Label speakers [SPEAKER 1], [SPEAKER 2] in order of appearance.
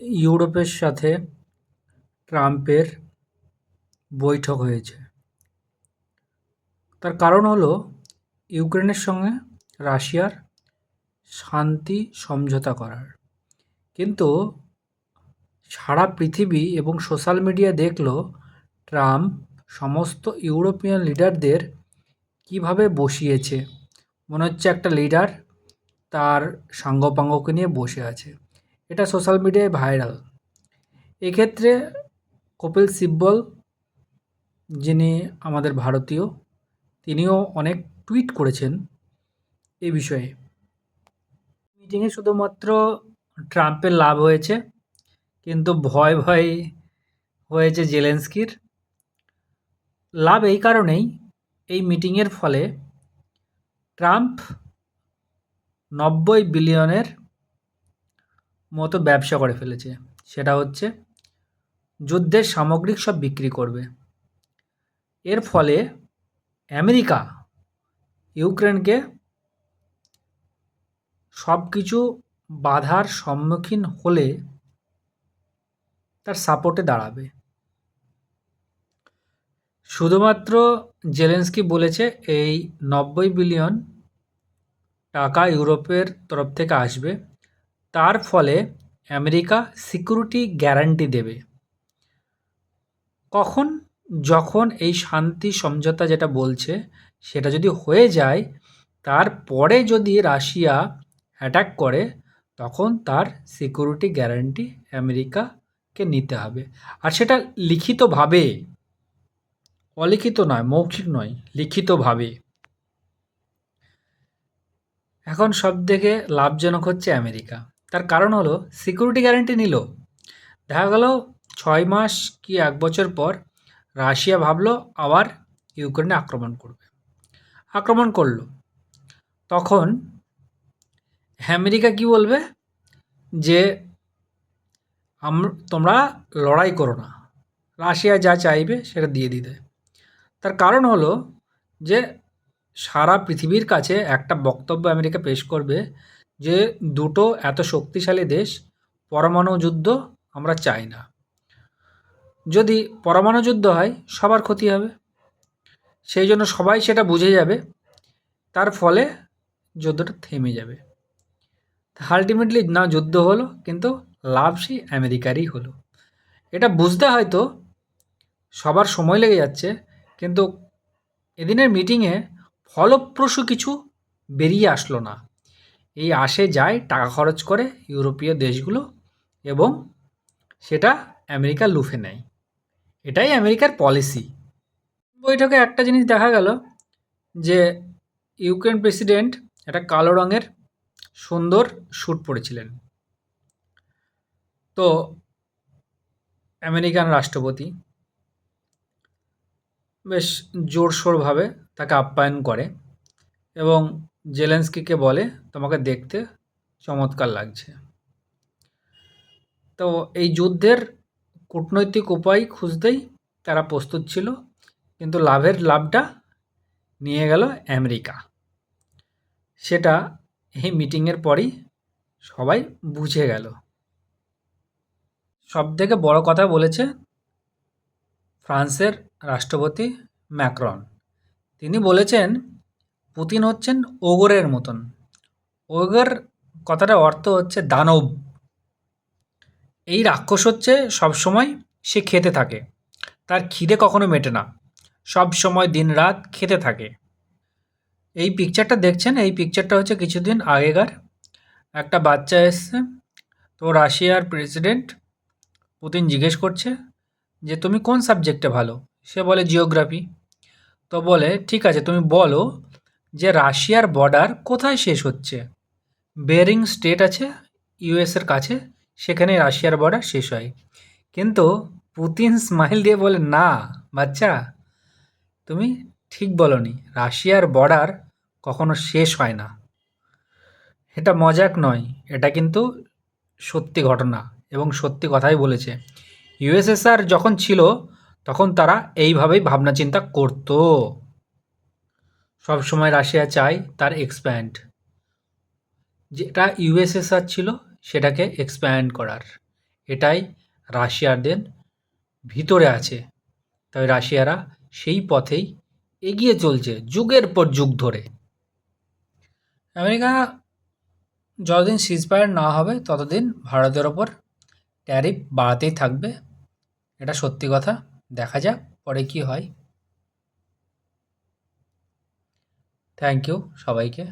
[SPEAKER 1] ইউরোপের সাথে ট্রাম্পের বৈঠক হয়েছে। তার কারণ হলো, ইউক্রেনের সঙ্গে রাশিয়ার শান্তি সমঝোতা করার। কিন্তু সারা পৃথিবী এবং সোশ্যাল মিডিয়া দেখল, ট্রাম্প সমস্ত ইউরোপিয়ান লিডারদের কীভাবে বসিয়েছে। মনে হচ্ছে একটা লিডার তার সাঙ্গপাঙ্গকে নিয়ে বসে আছে। এটা সোশ্যাল মিডিয়ায় ভাইরাল এক্ষেত্রে কপিল সিব্বল, যিনি আমাদের ভারতীয়, তিনিও অনেক টুইট করেছেন এই বিষয়ে। মিটিংয়ে শুধুমাত্র ট্রাম্পের লাভ হয়েছে, কিন্তু ভয় ভয় হয়েছে জেলেন্সকির। লাভ এই কারণেই, এই মিটিংয়ের ফলে ট্রাম্প নব্বই বিলিয়নের মতো ব্যবসা করে ফেলেছে। সেটা হচ্ছে, যুদ্ধের সামগ্রিক সব বিক্রি করবে। এর ফলে আমেরিকা ইউক্রেনকে সব কিছু বাধার সম্মুখীন হলে তার সাপোর্টে দাঁড়াবে। শুধুমাত্র জেলেন্সকি বলেছে, এই নব্বই বিলিয়ন টাকা ইউরোপের তরফ থেকে আসবে। তার ফলে আমেরিকা সিকিউরিটি গ্যারান্টি দেবে। কখন? যখন এই শান্তি সমঝোতা যেটা বলছে, সেটা যদি হয়ে যায় তারপরে যদি রাশিয়া অ্যাটাক করে, তখন তার সিকিউরিটি গ্যারান্টি আমেরিকাকে নিতে হবে। আর সেটা লিখিতভাবে, অলিখিত নয়, মৌখিক নয়, লিখিতভাবে। এখন সব থেকে লাভজনক হচ্ছে আমেরিকা। তার কারণ হলো সিকিউরিটি গ্যারান্টি নিল। দেখা গেল ছয় মাস কি এক বছর পর রাশিয়া ভাবলো আবার ইউক্রেনে আক্রমণ করবে। আক্রমণ করল। তখন আমেরিকা কি বলবে? যে তোমরা লড়াই করো না। রাশিয়া যা চাইবে সেটা দিয়ে দিতে। তার কারণ হলো যে, সারা পৃথিবীর কাছে একটা বক্তব্য আমেরিকা পেশ করবে যে দুটো এত শক্তিশালী দেশ পরমাণু যুদ্ধ আমরা চাই না। যদি পরমাণু যুদ্ধ হয়, সবার ক্ষতি হবে। সেই জন্য সবাই সেটা বুঝে যাবে। তার ফলে যুদ্ধটা থেমে যাবে। আলটিমেটলি না যুদ্ধ হলো, কিন্তু লাভ সেই আমেরিকারই হলো। এটা বুঝতে হয়তো সবার সময় লেগে যাচ্ছে, কিন্তু এদিনের মিটিংয়ে ফলপ্রসূ কিছু বেরিয়ে আসলো না। এই আসে যায় টাকা খরচ করে ইউরোপীয় দেশগুলো এবং সেটা আমেরিকা লুফে নেয়। এটাই আমেরিকার পলিসি। বৈঠকে একটা জিনিস দেখা গেল যে ইউক্রেন প্রেসিডেন্ট একটা কালো রঙের সুন্দর শ্যুট পরেছিলেন। তো আমেরিকান রাষ্ট্রপতি বেশ জোরসোরভাবে তাকে আপ্যায়ন করে এবং জেলেন্সকিকে বলে, তোমাকে দেখতে চমৎকার লাগছে। তো এই যুদ্ধের কূটনৈতিক উপায় খুঁজতেই তারা প্রস্তুত ছিল, কিন্তু লাভের লাভটা নিয়ে গেল আমেরিকা। সেটা এই মিটিংয়ের পরই সবাই বুঝে গেল। সব থেকে বড় কথা বলেছে ফ্রান্সের রাষ্ট্রপতি ম্যাক্রন। তিনি বলেছেন পুতিন হচ্ছেন ওগরের মতন। ওগর কথাটা অর্থ হচ্ছে দানব। এই রাক্ষস হচ্ছে সবসময় সে খেতে থাকে। তার খিদে কখনো মেটে না। সব সময় দিন রাত খেতে থাকে। এই পিকচারটা দেখছেন? এই পিকচারটা হচ্ছে কিছুদিন আগেকার একটা বাচ্চা এসছে। তো রাশিয়ার প্রেসিডেন্ট পুতিন জিজ্ঞেস করছে যে, তুমি কোন সাবজেক্টে ভালো? সে বলে জিওগ্রাফি তো বলে, ঠিক আছে, তুমি বলো যে রাশিয়ার বর্ডার কোথায় শেষ হচ্ছে? বেরিং স্টেট আছে ইউএসের কাছে, সেখানে রাশিয়ার বর্ডার শেষ হয়। কিন্তু পুতিন স্মাইল দিয়ে বলে, না, বাচ্চা, তুমি ঠিক বলনি, রাশিয়ার বর্ডার কখনো শেষ হয় না। এটা মজাক নয়, এটা কিন্তু সত্যি ঘটনা। এবং সত্যি কথাই বলেছে। ইউএসএসআর যখন ছিল, তখন তারা এইভাবেই ভাবনা চিন্তা করতো। সবসময় রাশিয়া চায় তার এক্সপ্যান্ড যেটা ইউএসএসআর ছিল, সেটাকে এক্সপ্যান্ড করার। এটাই রাশিয়ারদের ভিতরে আছে। তাই রাশিয়ারা সেই পথেই এগিয়ে চলছে, যুগের পর যুগ ধরে। আমেরিকা যতদিন সিজফায়ার না হবে, ততদিন ভারতের ওপর ট্যারিফ বাড়াতেই থাকবে। এটা সত্যি কথা, দেখা যাক পরে কী হয়। থ্যাংক ইউ সবাইকে